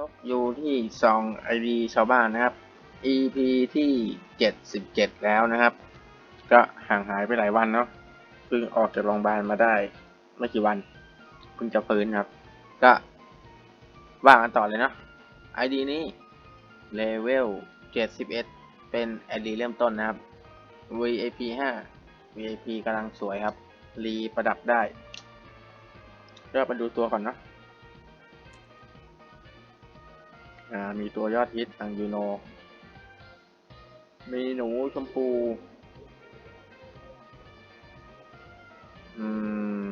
วันนี้นันทกอยู่ที่ซองไอดีชาวบ้านนะครับ EP ที่เจ็ดสิบเจ็ดแล้วนะครับ ก็ห่างหายไปหลายวันเนาะเพิ่งออกจากโรงพยาบาลมาได้ไม่กี่วันเพิ่งจะฟื้นครับ ก็ว่ากันต่อเลยเนาะ ID นี้เลเวลเจ็ดสิบเอ็ดเป็น ID เริ่มต้นนะครับ VIP ห้า VIP กำลังสวยครับ รีประดับได้ก็มาดูตัวก่อนเนาะ มีตัวยอดฮิตทางยูโน มีหนูชมพูอืม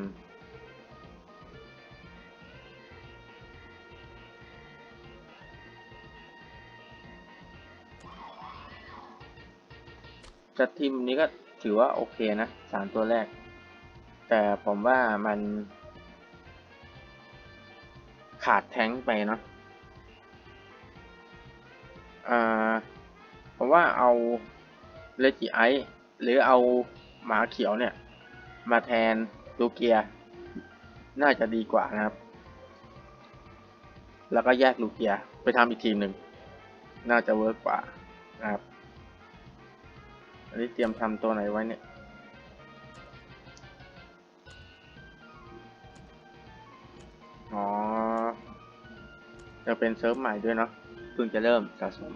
จัดทีมนี้ก็ถือว่าโอเคนะสามตัวแรก แต่ผมว่ามันขาดแท้งไปเนาะ อ่าผมว่าเอาเลจิไอหรือเอาหมาเขียวเนี่ย มาแทนลูเกีย น่าจะดีกว่านะครับ แล้วก็แยกลูเกียไปทำอีกทีมหนึ่ง น่าจะเวิร์กกว่านะครับ อันนี้เตรียมทำตัวไหนไว้เนี่ยอ๋อ จะเป็นเซิร์ฟใหม่ด้วยเนาะ พิ่งจะเริ่มสะสม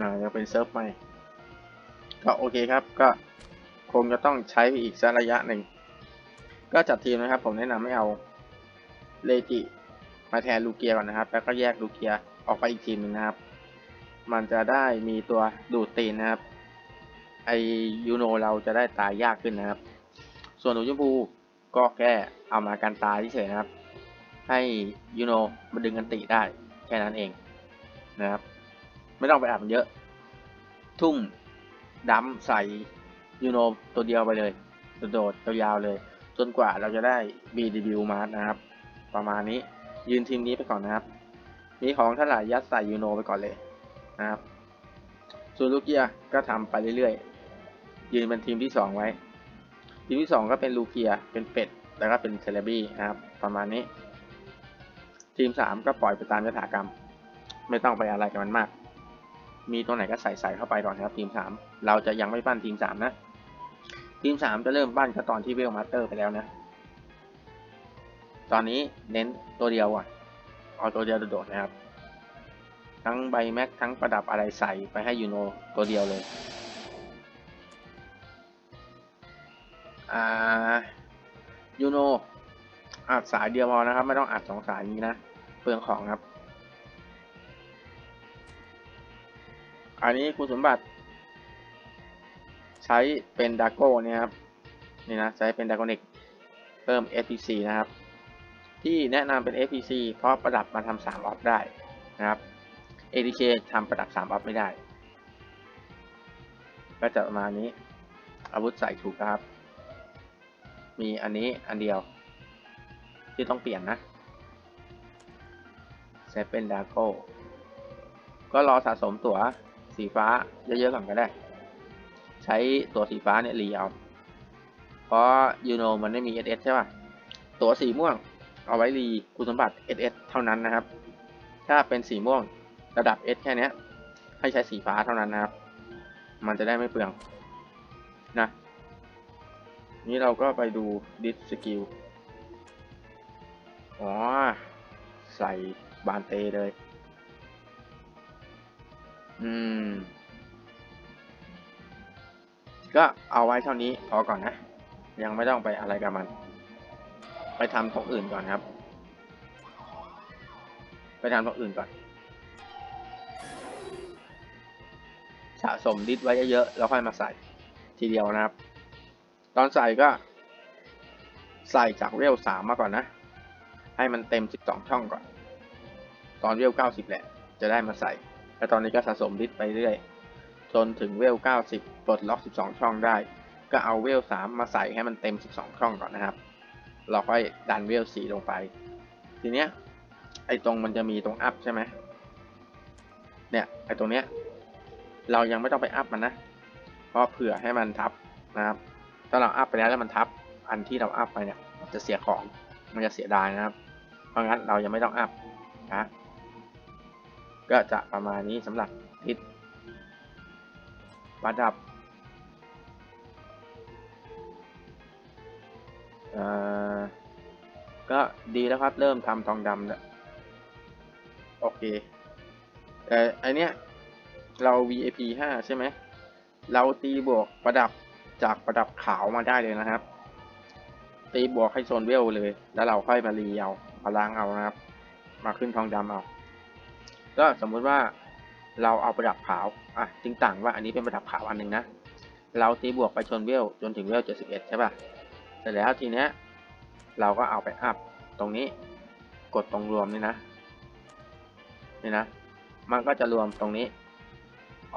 น่าจะเป็นเซิร์ฟใหม่ ก็โอเคครับ ก็คงจะต้องใช้อีกสักระยะหนึ่ง ก็จัดทีมนะครับ ผมแนะนำให้เอาเลจิมาแทนลูเกียก่อนนะครับ แล้วก็แยกลูเกียออกไปอีกทีมหนึงนะครับ มันจะได้มีตัวดูดตีนนะครับ ไอยูโนเราจะได้ตายยากขึ้นนะครับ ส่วนหนูชมพูก็แค่เอามากันตายเฉยนะครับ ให้ยูโนมาดึงกันติได้แค่นั้นเองนะครับ ไม่ต้องไปอัดมันเยอะ ทุ่มดัมใส่ยูโนตัวเดียวไปเลยโดดยาวๆเลย จนกว่าเราจะได้ BDB มาร์นะครับ ประมาณนี้ยืนทีมนี้ไปก่อนนะครับ มีของเท่าไหร่ยัดใส่ยูโนไปก่อนเลยนะครับ ส่วนลูกเกียก็ทำไปเรื่อยๆ ยืนเป็นทีมที่สองไว้ ทีมที่สองก็เป็นลูเกีย เป็นเป็ด แล้วก็เป็นเซเลบี้นะครับ ประมาณนี้ ทีมสามก็ปล่อยไปตามยถากรรม ไม่ต้องไปอะไรกับมันมาก มีตัวไหนก็ใส่ใส่เข้าไปก่อนครับ ทีมสามเราจะยังไม่ปั้นทีมสามนะ ทีมสามจะเริ่มปั้นก็ตอนที่เวลมาสเตอร์ไปแล้วนะ ตอนนี้เน้นตัวเดียวก่อนเอาตัวเดียวโดดนะครับ ทั้งใบแม็กทั้งประดับอะไรใส่ไปให้ยูโนตัวเดียวเลย อ่ายูโนอัดสายเดียวพอนะครับ ไม่ต้องอัดสองสายนี้นะเปลืองของครับ อันนี้คุณสมบัติ ใช้เป็นดาโก้เนี่ยครับนี่นะใช้เป็นดาโกนิกเพิ่ม SPC นะครับ ที่แนะนำเป็น SPC เพราะประดับมาทำสามออฟได้นะครับ ATK ทำประดับสามออฟไม่ได้ ก็จะประมาณนี้ อาวุธใส่ถูกครับ มีอันนี้อันเดียว ที่ต้องเปลี่ยนนะใช้เป็นดาโก้ก็รอสะสมตั๋วสีฟ้าเยอะๆก่อนก็ได้ ใช้ตัวสีฟ้าเนี่ยรีเอา เพราะยูโนมันไม่มี SS ใช่ป่ะ ตัวสีม่วงเอาไว้รีคุณสมบัติ SS เท่านั้นนะครับ ถ้าเป็นสีม่วงระดับ S แค่เนี้ยให้ใช้สีฟ้าเท่านั้นนะครับ มันจะได้ไม่เปลืองนะ นี้เราก็ไปดูดิสสกิลอ๋อ ใส่บานเตเลย อืม ก็เอาไว้เท่านี้พอก่อนนะ ยังไม่ต้องไปอะไรกับมัน ไปทำตรงอื่นก่อนครับ ไปทำตรงอื่นก่อน สะสมดิสไว้เยอะๆแล้วค่อยมาใส่ทีเดียวนะครับ ตอนใส่ก็ ใส่จากเวลสามมาก่อนนะ ให้มันเต็มสิบสองช่องก่อน ตอนเวลเก้าสิบแหละ จะได้มาใส่ แล้วตอนนี้ก็สะสมดิสไปเรื่อย จนถึงเวล90ปลดล็อก12ช่องได้ ก็เอาเวล3มาใส่ให้มันเต็ม12ช่องก่อนนะครับ เราค่อยดันเวล4ลงไป ทีเนี้ย ไอ้ตรงมันจะมีตรงอัพใช่ไหมเนี่ย ไอ้ตรงเนี้ย เรายังไม่ต้องไปอัพมันนะ เพราะเผื่อให้มันทับนะครับ ถ้าเราอัพไปแล้วแล้วมันทับอันที่เราอัพไปเนี่ยมันจะเสียของมันจะเสียดายนะครับ เพราะงั้นเรายังไม่ต้องอัพนะก็จะประมาณนี้สำหรับทิศประดับเอ่อก็ดีแล้วครับเริ่มทำทองดำแล้วโอเคแต่อันเนี้ยเรา VIP 5 ใช่ไหม เราตีบวกประดับ จากประดับขาวมาได้เลยนะครับ ตีบวกให้โซนเวลเลย แล้วเราค่อยมารีเอามาล้างเอานะครับ มาขึ้นทองดำเอา ก็สมมุติว่าเราเอาประดับขาวอะจริงต่างว่าอันนี้เป็นประดับขาวอันหนึ่งนะ เราตีบวกไปชนเวลจนถึงเวล71 ใช่ป่ะเสร็จแล้วทีเนี้ยเราก็เอาไปอัพตรงนี้ กดตรงรวมนี่นะ นี่นะ มันก็จะรวมตรงนี้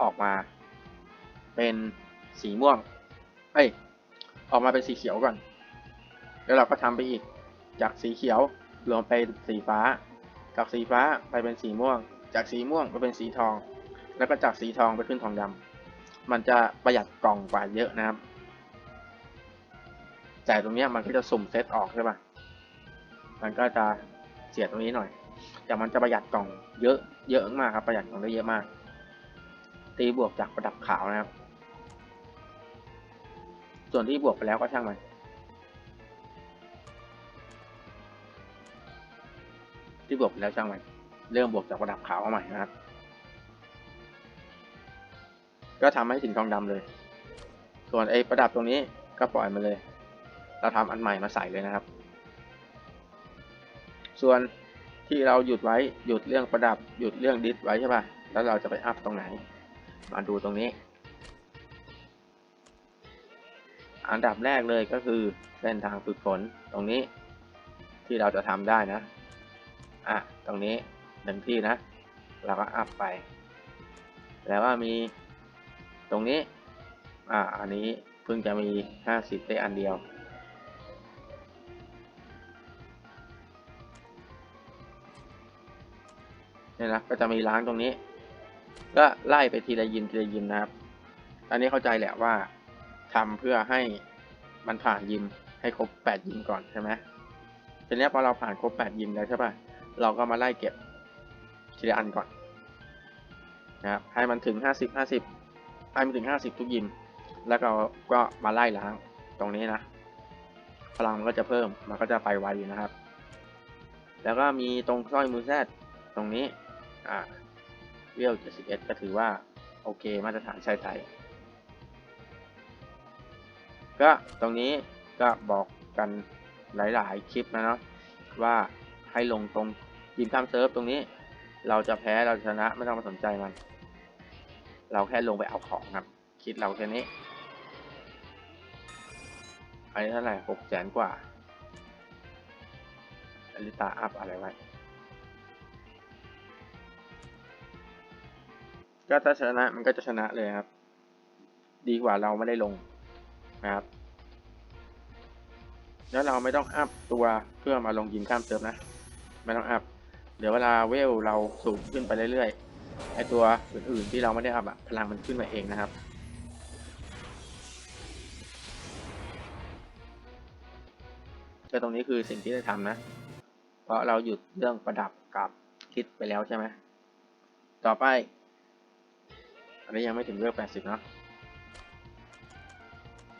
ออกมาเป็นสีม่วง เอ้ย ออกมาเป็นสีเขียวก่อน แล้วเราก็ทำไปอีก จากสีเขียวรวมไปสีฟ้า จากสีฟ้าไปเป็นสีม่วง จากสีม่วงไปเป็นสีทอง แล้วก็จากสีทองไปขึ้นทองดำมันจะประหยัดกล่องกว่าเยอะนะครับ แต่ตรงนี้มันก็จะสุ่มเซตออกใช่ปะมันก็จะเสียตรงนี้หน่อย แต่มันจะประหยัดกล่องเยอะ เยอะมากครับ ประหยัดกล่องได้เยอะมาก ตีบวกจากประดับขาวนะครับ ส่วนที่บวกไปแล้วก็ช่างมัน ที่บวกไปแล้วช่างมัน เริ่มบวกจากประดับขาวเอาใหม่นะครับ ก็ทำให้ถึงทองดำเลย ส่วนไอ้ประดับตรงนี้ก็ปล่อยมาเลย เราทำอันใหม่มาใส่เลยนะครับ ส่วนที่เราหยุดไว้หยุดเรื่องประดับหยุดเรื่องดิสไว้ใช่ป่ะ แล้วเราจะไปอัพตรงไหน มาดูตรงนี้ อันดับแรกเลยก็คือเส้นทางฝึกฝนตรงนี้ที่เราจะทำได้นะ อะ ตรงนี้หนึ่งที่นะ เราก็อัพไป แล้วว่ามีตรงนี้ อ่า อันนี้เพิ่งจะมี 50 ได้อันเดียว เนี่ยนะ ก็จะมีล้างตรงนี้ ก็ไล่ไปทีละยิมทีละยิมนะครับ อันนี้เข้าใจแหละว่า ทำเพื่อให้มันผ่านยิมให้ครบ 8 ยิมก่อนใช่ไหมทีนี้พอเราผ่านครบ 8 ยิมแล้วใช่ป่ะ เราก็มาไล่เก็บทีละอันก่อนนะครับให้มันถึง 50 50 ให้มันถึง 50 ทุกยิม แล้วก็ก็มาไล่ล้างตรงนี้นะ พลังมันก็จะเพิ่ม มันก็จะไปไวอยู่นะครับ แล้วก็มีตรงสร้อยมือแซดตรงนี้ อ่าเวล71 ก็ถือว่า โอเคมาตรฐานชายไทย ก็ตรงนี้ก็บอกกันหลาย ๆ คลิปนะเนาะว่าให้ลงตรงยิมข้ามเซิร์ฟตรงนี้ เราจะแพ้เราชนะไม่ต้องมาสนใจมัน เราแค่ลงไปเอาของครับ คิดเราแค่นี้อันนี้เท่าไหร่หกแสนกว่าอลิตาอัพอะไรไว้ ก็ถ้าชนะมันก็จะชนะเลยครับ ดีกว่าเราไม่ได้ลงนะครับ แล้วเราไม่ต้องอัพตัวเพื่อมาลงยิมข้ามเซิร์ฟนะ ไม่ต้องอัพ เดี๋ยวเวลาเวลเราสูงขึ้นไปเรื่อยๆ ไอตัวอื่นๆที่เราไม่ได้อัพอะพลังมันขึ้นมาเองนะครับ ก็ตรงนี้คือสิ่งที่ได้ทำนะ เพราะเราหยุดเรื่องประดับกับทิศไปแล้วใช่ไหม ต่อไป อันนี้ยังไม่ถึงเรื่อง80เนาะ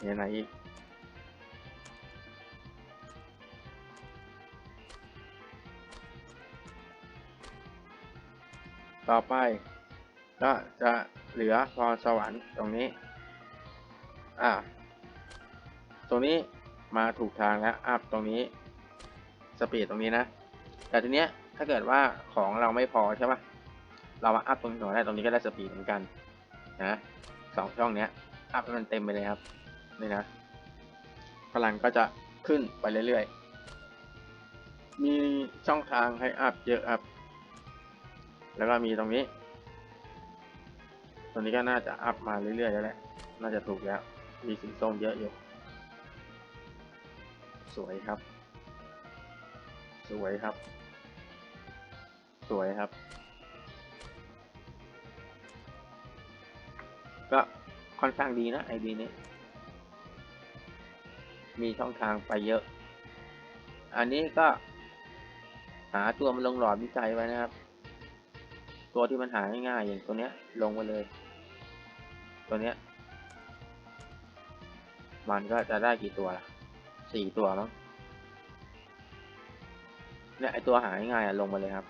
มีอะไรอีก ต่อไปก็จะเหลือพรสวรรค์ตรงนี้อ่าตรงนี้มาถูกทางแล้วอัพตรงนี้สปีดตรงนี้นะ แต่ทีเนี้ยถ้าเกิดว่าของเราไม่พอใช่ปะเรามาอัพตรงนี้หน่อยได้ตรงนี้ก็ได้สปีดเหมือนกันนะสองช่องเนี้ยอัพให้มันเต็มไปเลยครับนี่นะพลังก็จะขึ้นไปเรื่อยๆ มีช่องทางให้อัพเยอะครับ แล้วก็มีตรงนี้ ตรงนี้ก็น่าจะอัพมาเรื่อยๆแล้วแหละ น่าจะถูกแล้ว มีสีส้มเยอะอยู่ สวยครับ สวยครับ สวยครับ ก็ค่อนข้างดีนะไอดีนี้ มีช่องทางไปเยอะ อันนี้ก็หาตัวมันลงหลอดวิจัยไว้นะครับ ตัวที่มันหาง่ายๆอย่างตัวเนี้ย ลงไปเลย ตัวเนี้ย มันก็จะได้กี่ตัวล่ะสี่ตัวมั้งเนี่ยไอตัวหาง่ายๆลงไปเลยครับ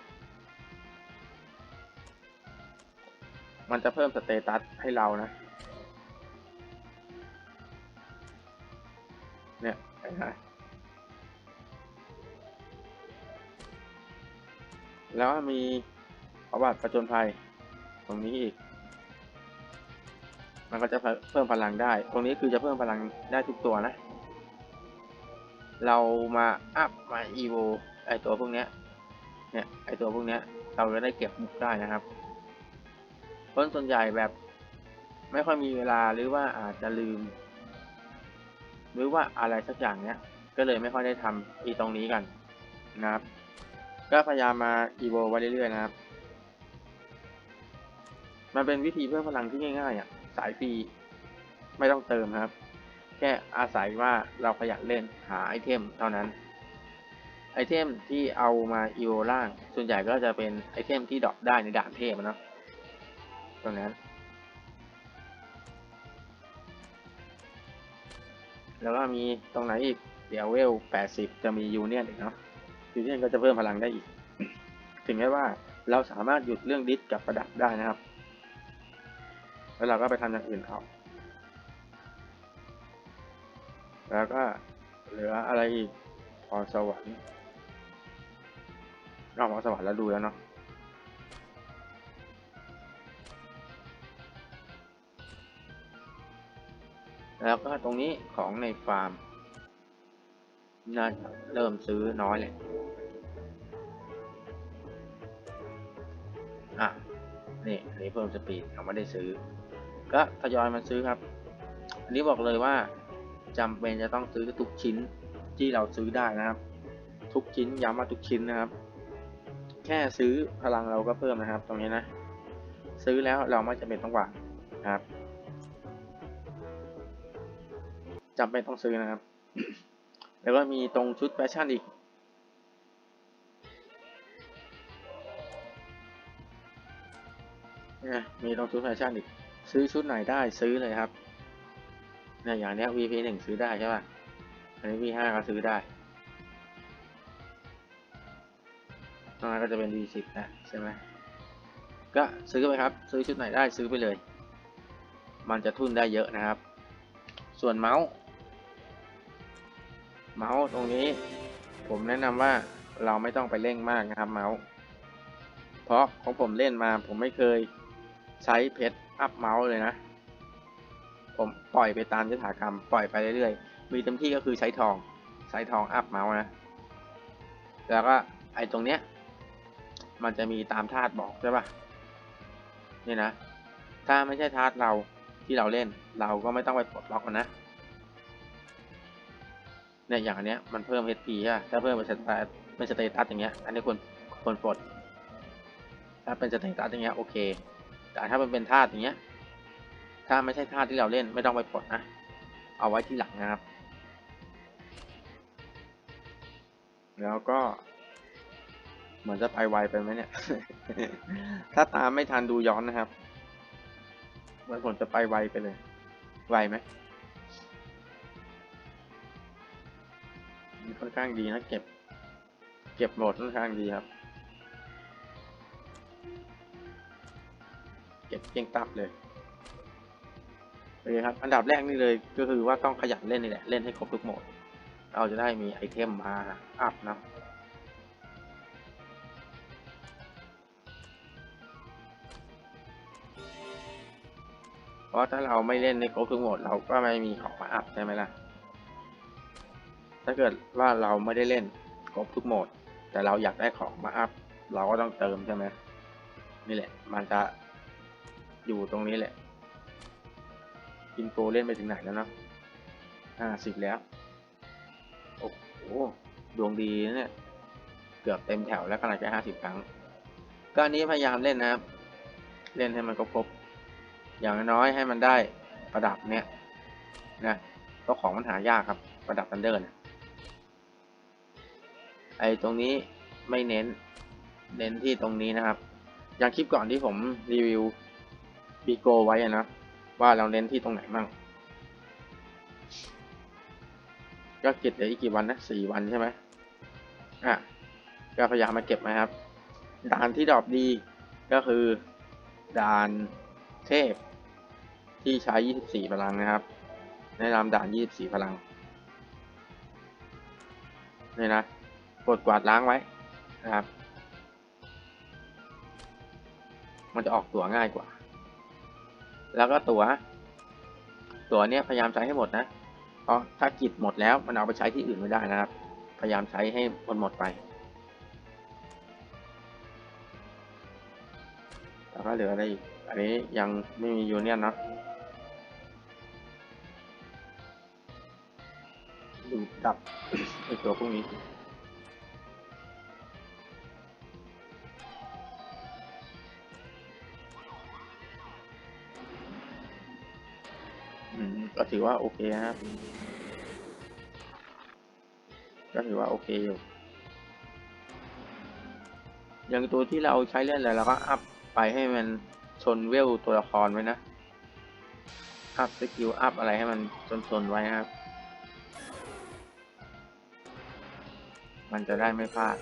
มันจะเพิ่มสเตตัสให้เรานะ เนี่ยนไแล้วมี ประวัติประจนภัย ตรงนี้อีก มันก็จะเพิ่มพลังได้ ตรงนี้คือจะเพิ่มพลังได้ทุกตัวนะ เรามาอัพมาอีโวไอตัวพวกเนี้ย เนี่ยไอตัวพวกเนี้ย เราจะได้เก็บบุกได้นะครับคนส่วนใหญ่แบบไม่ค่อยมีเวลาหรือว่าอาจจะลืม หรือว่าอะไรสักอย่างเนี้ย ก็เลยไม่ค่อยได้ทำอีตรงนี้กันนะครับ ก็พยายามมาอีโวไว้เรื่อยๆนะครับ มันเป็นวิธีเพิ่มพลังที่ง่ายๆอะสายฟรีไม่ต้องเติมครับ แค่อาศัยว่าเราขยันเล่นหาไอเทมเท่านั้น ไอเทมที่เอามาอีโวล่าง ส่วนใหญ่ก็จะเป็นไอเทมที่ดรอปได้ในด่านเทพนะตรงนั้น แล้วก็มีตรงไหนอีก เดี๋ยวเวล 80 จะมียูเนียนอีกเนาะยูเนียนก็จะเพิ่มพลังได้อีก ถึงแม้ว่าเราสามารถหยุดเรื่องดิสกับประดับได้นะครับ แล้วเราก็ไปทำอย่างอื่นเอาแล้วก็เหลืออะไรอีกพรสวรรค์นอกพรสวรรค์แล้วดูแล้วเนาะแล้วก็ตรงนี้ของในฟาร์มน่าเริ่มซื้อน้อยเลยอะ นี่อันนี้เพิ่มสปีดยังไม่ได้ซื้อ ก็ทยอยมาซื้อครับ อันนี้บอกเลยว่าจำเป็นจะต้องซื้อทุกชิ้นที่เราซื้อได้นะครับ ทุกชิ้นย้ำว่าทุกชิ้นนะครับ แค่ซื้อพลังเราก็เพิ่มนะครับ ตรงนี้นะ ซื้อแล้วเราไม่จำเป็นต้องหวังนะครับจำเป็นต้องซื้อนะครับ แล้วก็มีตรงชุดแฟชั่นอีกเนี่ยมีตรงชุดแฟชั่นอีก ซื้อชุดไหนได้ซื้อเลยครับเนี่ยอย่างเนี้ย VP หนึ่งซื้อได้ใช่ป่ะ อันนี้ V ห้าก็ซื้อได้ตรงนั้นก็จะเป็น V สิบนะใช่ไหมก็ซื้อไปครับ ซื้อชุดไหนได้ซื้อไปเลย มันจะทุนได้เยอะนะครับ ส่วนเมาส์ เมาส์ตรงนี้ ผมแนะนำว่าเราไม่ต้องไปเร่งมากนะครับเมาส์ เพราะของผมเล่นมาผมไม่เคยใช้เพชร อัพเมาส์เลยนะ ผมปล่อยไปตามยถากรรม ปล่อยไปเรื่อยๆ มีเต็มที่ก็คือใช้ทองใช้ทองอัพเมาส์นะ แล้วก็ไอ้ตรงเนี้ย มันจะมีตามธาตุบอกใช่ปะนี่นะ ถ้าไม่ใช่ธาตุเราที่เราเล่น เราก็ไม่ต้องไปปลดล็อกมันนะเนี่ยอย่างอันเนี้ยมันเพิ่ม HP ใช่ปะถ้าเพิ่มเป็นสเตตัสเป็นสเตตัสอย่างเงี้ย อันนี้ควรควรปลด ถ้าเป็นสเตตัสอย่างเงี้ยโอเค แต่ถ้ามันเป็นธาตุอย่างเงี้ย ถ้าไม่ใช่ธาตุที่เราเล่นไม่ต้องไปปลดนะ เอาไว้ที่หลังนะครับ แล้วก็ เหมือนจะไปไวไปไหมเนี่ย ถ้าตามไม่ทันดูย้อนนะครับเหมือนผมจะไปไวไปเลย ไวไหมค่อนข้างดีนะเก็บ เก็บโหลดค่อนข้างดีครับ ก็บเก่งตับเลยโอเคครับ อันดับแรกนี่เลยก็คือว่าต้องขยันเล่นนี่แหละ เล่นให้ครบทุกโหมด เราจะได้มีไอเทมมาอัพนะเพราะถ้าเราไม่เล่นในครบทุกโหมด เราก็ไม่มีของมาอัพใช่ไหมล่ะ ถ้าเกิดว่าเราไม่ได้เล่นครบทุกโหมด แต่เราอยากได้ของมาอัพ เราก็ต้องเติมใช่ไหมนี่แหละ มันจะ อยู่ตรงนี้แหละอินโฟเล่นไปถึงไหนแล้วเนาะห้าสิบแล้ว โอ้โห ดวงดีนะเนี่ย เกือบเต็มแถวแล้วขนาดแค่ห้าสิบครั้ง ก็อันนี้พยายามเล่นนะครับ เล่นให้มันครบๆอย่างน้อยให้มันได้ประดับเนี่ยนะก็ของมันหายากครับ ประดับทันเดอร์นะไอตรงนี้ไม่เน้น เน้นที่ตรงนี้นะครับ อย่างคลิปก่อนที่ผมรีวิว บีโกไว้อะนะ ว่าเราเน้นที่ตรงไหนมั่งก็เก็บเหลืออีกกี่วันนะสี่วันใช่ไหมอะก็พยายามมาเก็บนะครับ ด่านที่ดรอปดีก็คือด่านเทพที่ใช้ 24 พลังนะครับ แนะนำด่าน 24 พลังนี่นะกดกวาดล้างไว้นะครับ มันจะออกตัวง่ายกว่า แล้วก็ตัวตัวเนี้ยพยายามใช้ให้หมดนะเพราะถ้ากิจหมดแล้วมันเอาไปใช้ที่อื่นไม่ได้นะครับ พยายามใช้ให้หมดหมดไป แล้วก็เหลืออะไรอีกอันนี้ยังไม่มียูเนียนเนาะดูดับไอตัวพวกนี้ ก็ถือว่าโอเคครับ ก็ถือว่าโอเคอยู่ อย่างตัวที่เราใช้เล่นอะไรเราก็อัพไปให้มันชนเวลตัวละครไว้นะ อัพสกิลอัพอะไรให้มันชนชนไว้ครับ มันจะได้ไม่พลาด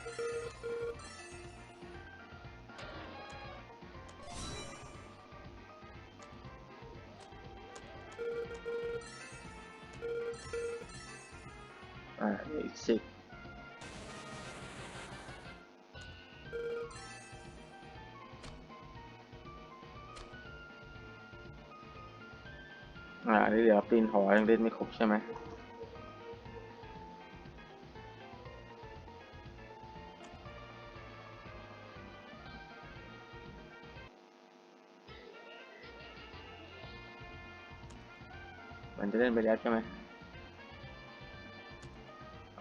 อ่านี่เดี๋ยวปีนหอยังเล่นไม่ครบใช่ไหมมันจะเล่นไปแล้วใช่ไหม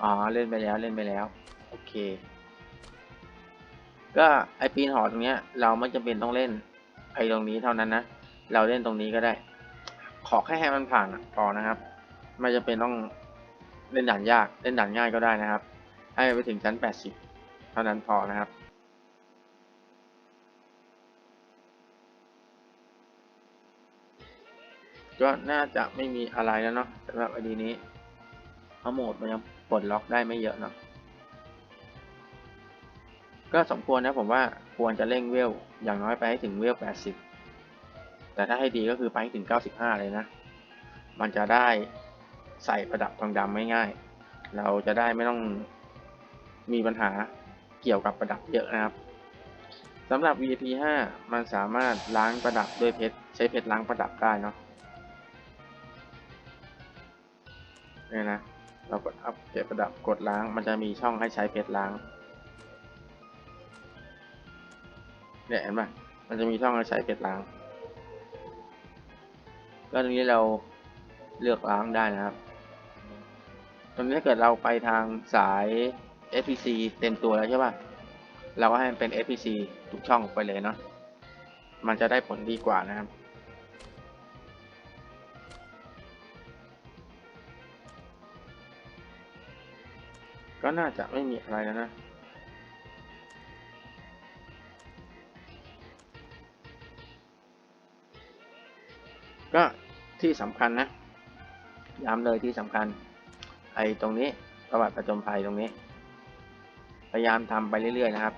อ๋อ เล่นไปแล้ว เล่นไปแล้ว โอเค ก็ไอปีนหอตรงเนี้ย เราไม่จำเป็นต้องเล่นไอตรงนี้เท่านั้นนะ เราเล่นตรงนี้ก็ได้ อแค่ให้มันผ่านอะพอนะครับ ไม่จำเป็นต้องเล่นด่านยากเล่นด่านง่ายก็ได้นะครับ ให้ไปถึงชั้น 80 เท่านั้นพอนะครับก็น่าจะไม่มีอะไรแล้วเนาะสำหรับไอดีนี้เพราะโหมดมันยังปลดล็อกได้ไม่เยอะเนาะก็สมควรนะผมว่าควรจะเร่งเวลอย่างน้อยไปให้ถึงเวล 80 แต่ถ้าให้ดีก็คือไปให้ถึง 95 เลยนะ มันจะได้ใส่ประดับทองดำไม่ง่ายเราจะได้ไม่ต้องมีปัญหาเกี่ยวกับประดับเยอะนะครับสำหรับ VIP 5 มันสามารถล้างประดับด้วยเพชรใช้เพชรล้างประดับได้เนาะเนี่ยนะ เรากดอัพเกรดประดับกดล้าง มันจะมีช่องให้ใช้เพชรล้าง เนี่ยเห็นปะมันจะมีช่องให้ใช้เพชรล้าง ก็ตรงนี้เราเลือกล้างได้นะครับ ตรงนี้ถ้าเกิดเราไปทางสาย SPC เต็มตัวแล้วใช่ป่ะ เราก็ให้มันเป็น SPC ทุกช่องไปเลยเนาะ มันจะได้ผลดีกว่านะครับก็น่าจะไม่มีอะไรแล้วนะ ก็ ที่สำคัญนะย้ำเลยที่สำคัญไอ้ตรงนี้ประวัติประจมภัยตรงนี้ พยายามทำไปเรื่อยๆนะครับ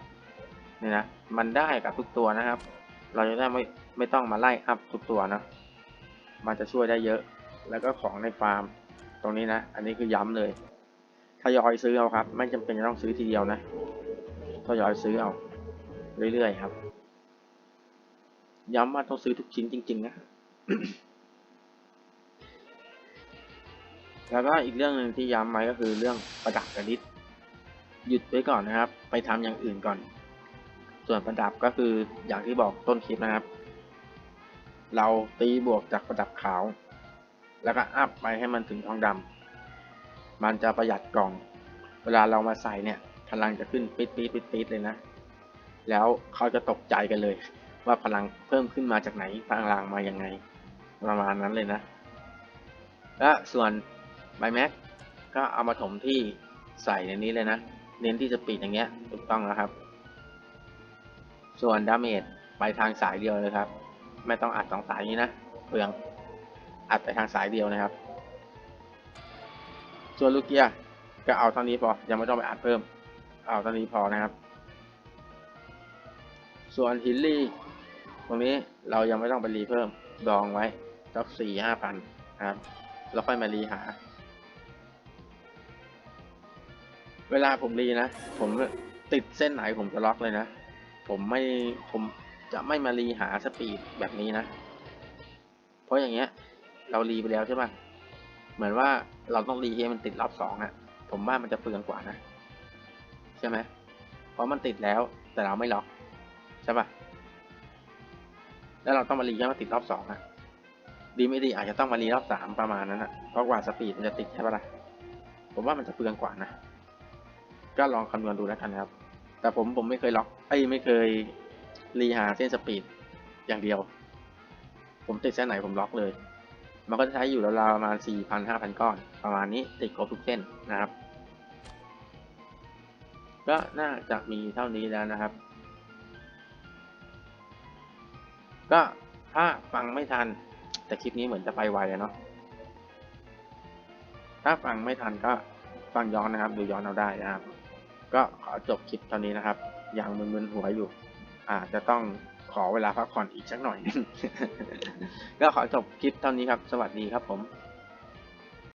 นี่นะมันได้กับทุกตัวนะครับ เราจะได้ไม่ไม่ต้องมาไล่อัพทุกตัวนะมันจะช่วยได้เยอะ แล้วก็ของในฟาร์มตรงนี้นะ อันนี้คือย้ำเลยทยอยซื้อเอาครับ ไม่จำเป็นจะต้องซื้อทีเดียวนะทยอยซื้อเอาเรื่อยๆครับ ย้ำว่าต้องซื้อทุกชิ้นจริง ๆ นะ แล้วก็อีกเรื่องหนึ่งที่ย้ำไว้ก็คือเรื่องประดับกระดิษหยุดไว้ก่อนนะครับ ไปทำอย่างอื่นก่อน ส่วนประดับก็คืออย่างที่บอกต้นคลิปนะครับ เราตีบวกจากประดับขาว แล้วก็อัพไปให้มันถึงทองดำมันจะประหยัดกล่อง เวลาเรามาใส่เนี่ยพลังจะขึ้นปิดปิดปิดปิดเลยนะ แล้วเขาจะตกใจกันเลย ว่าพลังเพิ่มขึ้นมาจากไหนพลังมายังไง ประมาณนั้นเลยนะและส่วน ใบแม็กก็เอามาถมที่ใส่ในนี้เลยนะ เน้นที่สปีดอย่างเงี้ยถูกต้องแล้วครับ ส่วนดาเมจไปทางสายเดียวเลยครับ ไม่ต้องอัดสองสายนี้นะเปลืองอัดไปทางสายเดียวนะครับ ส่วนลูกเกียก็เอาเท่านี้พอยังไม่ต้องไปอัดเพิ่ม เอาเท่านี้พอนะครับ ส่วนฮิลลี่ตรงนี้เรายังไม่ต้องไปรีเพิ่มดองไว้สักสี่ห้าพันนะครับ แล้วค่อยมารีหา เวลาผมรีนะ ผมติดเส้นไหนผมจะล็อกเลยนะ ผมไม่ผมจะไม่มารีหาสปีดแบบนี้นะ เพราะอย่างเงี้ย เรารีไปแล้วใช่ปะเหมือนว่าเราต้องรีให้มันติดรอบสองอะผมว่ามันจะเปลืองกว่านะ ใช่ไหมเพราะมันติดแล้วแต่เราไม่ล็อกใช่ป่ะแล้วเราต้องมารีให้มันติดรอบสองอะดีไม่ดีอาจจะต้องมารีรอบสามประมาณนั้นอะเพราะกว่าสปีดมันจะติดใช่ป่ะล่ะผมว่ามันจะเปลืองกว่านะ ก็ลองคำนวณดูแล้วกันนะครับ แต่ผมผมไม่เคยล็อกไอ้ไม่เคยรีหาเส้นสปีดอย่างเดียว ผมติดเส้นไหนผมล็อกเลย มันก็จะใช้อยู่ราวๆประมาณสี่พันห้าพันก้อน ประมาณนี้ติดครบทุกเส้นนะครับ ก็น่าจะมีเท่านี้แล้วนะครับ ก็ถ้าฟังไม่ทัน แต่คลิปนี้เหมือนจะไปไวอะเนาะถ้าฟังไม่ทันก็ฟังย้อนนะครับ ดูย้อนเอาได้นะครับ ก็ขอจบคลิปเท่านี้นะครับ ยังมึนๆหัวอยู่ อาจจะต้องขอเวลาพักผ่อนอีกสักหน่อย ก็ขอจบคลิปเท่านี้ครับ สวัสดีครับผม